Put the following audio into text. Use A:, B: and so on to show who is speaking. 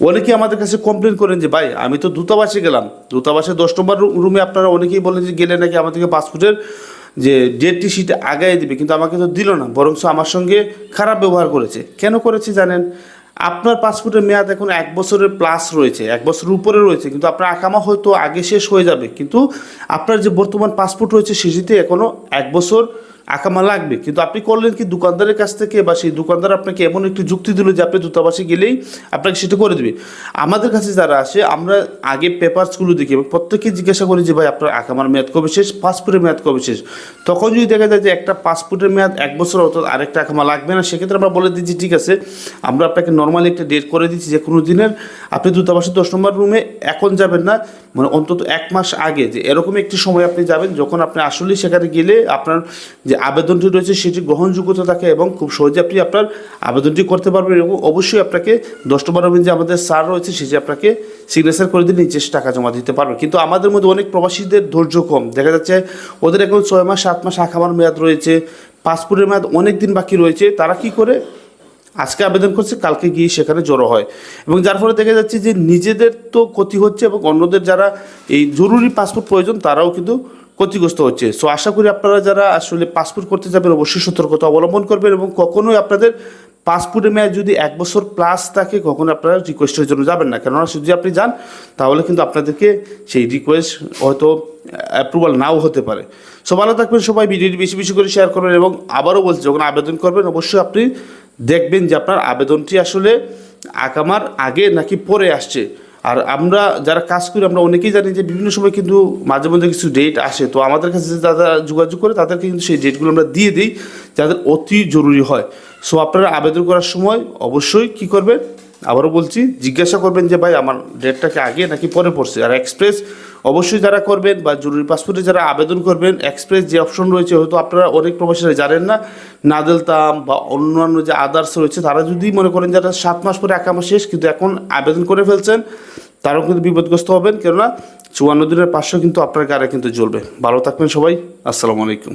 A: অনেকেই আমাদের কাছে কমপ্লেন করেন যে, ভাই, আমি তো দূতাবাসে গেলাম। দূতাবাসে দশ নম্বর রুমে আপনারা অনেকেই বলেন যে, গেলে নাকি আমাদেরকে পাসপোর্টের যে ডেটটি সেটা আগায় দিবে। কিন্তু আমাকে তো দিল না বরং আমার সঙ্গে খারাপ ব্যবহার করেছে। কেন করেছে জানেন? আপনার পাসপোর্টের মেয়াদ এখন এক বছরের প্লাস রয়েছে, এক বছরের উপরে রয়েছে, কিন্তু আপনার আকামা হয়তো আগে শেষ হয়ে যাবে। কিন্তু আপনার যে বর্তমান পাসপোর্ট রয়েছে, সেটিতে এখনও এক বছর আকামা লাগবে। কিন্তু আপনি করলেন কি দোকানদারের কাছ থেকে বা সেই দোকানদার আপনাকে এমন একটি যুক্তি দিল যে আপনি দূতাবাসে গেলেই আপনাকে সেটা করে দেবে। আমাদের কাছে যারা আসে, আমরা আগে পেপারসগুলো দেখি এবং প্রত্যেককে জিজ্ঞাসা করি যে, ভাই, আপনার আকামার মেয়াদ কবে শেষ? পাসপোর্টের মেয়াদ কবে শেষ? তখন যদি দেখা যায় যে একটা পাসপোর্টের মেয়াদ এক বছর অর্থাৎ আরেকটা আকামা লাগবে না, সেক্ষেত্রে আমরা বলে দিচ্ছি, ঠিক আছে, আমরা আপনাকে নর্মালি একটা ডেট করে দিচ্ছি যে কোনো দিনের। আপনি দূতাবাসের দশ নম্বর রুমে এখন যাবেন না। মানে অন্তত এক মাস আগে যে এরকম একটি সময় আপনি যাবেন, যখন আপনি আসলেই সেখানে গেলে আপনার যে আবেদনটি রয়েছে সেটি গ্রহণযোগ্যতা থাকে এবং খুব সহজে আপনি আপনার আবেদনটি করতে পারবেন এবং অবশ্যই আপনাকে দশটা বারো মিনিট যে আমাদের স্যার রয়েছে সেটি আপনাকে সিগনেচার করে দিয়ে নিজের টাকা জমা দিতে পারবে। কিন্তু আমাদের মধ্যে অনেক প্রবাসীদের ধৈর্য কম। দেখা যাচ্ছে ওদের এখন ছয় মাস, সাত মাস আখামার মেয়াদ রয়েছে, পাসপোর্টের মেয়াদ অনেক দিন বাকি রয়েছে। তারা কি করে? আজকে আবেদন করছে, কালকে গিয়ে সেখানে জড়ো হয়। এবং যার ফলে দেখা যাচ্ছে যে নিজেদের তো ক্ষতি হচ্ছে এবং অন্যদের যারা এই জরুরি পাসপোর্ট প্রয়োজন, তারাও কিন্তু ক্ষতিগ্রস্ত হচ্ছে। সো আশা করি আপনারা যারা আসলে পাসপোর্ট করতে যাবেন, অবশ্যই সতর্কতা অবলম্বন করবেন এবং কখনোই আপনাদের পাসপোর্টের মেয়াদ যদি এক বছর প্লাস থাকে, কখনো আপনারা রিকোয়েস্টের জন্য যাবেন না। কেননা যদি আপনি যান, তাহলে কিন্তু আপনাদেরকে সেই রিকোয়েস্ট হয়তো অ্যাপ্রুভাল নাও হতে পারে। সো ভালো থাকবেন সবাই, ভিডিওটি বেশি বেশি করে শেয়ার করবেন এবং আবারও বলছি, যখন আবেদন করবেন, অবশ্যই আপনি দেখবেন যে আপনার আবেদনটি আসলে আকামার আগে নাকি পরে আসছে। আর আমরা যারা কাজ করি, আমরা অনেকেই জানি যে বিভিন্ন সময় কিন্তু মাঝে মধ্যে কিছু ডেট আসে। তো আমাদের কাছে যারা যোগাযোগ করে, তাদেরকে কিন্তু সেই ডেটগুলো আমরা দিয়ে দিই যাদের অতি জরুরি হয়। সো আপনারা আবেদন করার সময় অবশ্যই কি করবেন? আবারও বলছি, জিজ্ঞাসা করবেন যে, ভাই, আমার ডেটটাকে আগে নাকি পরে পড়ছে? আর এক্সপ্রেস অবশ্যই যারা করবেন বা জরুরি পাসপোর্টে যারা আবেদন করবেন এক্সপ্রেস যে অপশন রয়েছে, হয়তো আপনারা অনেক প্রবাসীরা জানেন না নাদেলতাম বা অন্যান্য যে আদার্স রয়েছে, তারা যদি মনে করেন যারা সাত মাস পরে একামা শেষ, কিন্তু এখন আবেদন করে ফেলছেন, তারাও কিন্তু বিপদগ্রস্ত হবেন। কেননা চুয়ান্ন দিনের পাশেও কিন্তু আপনার গাড়ি কিন্তু জ্বলবে। ভালো থাকবেন সবাই। আসসালামু আলাইকুম।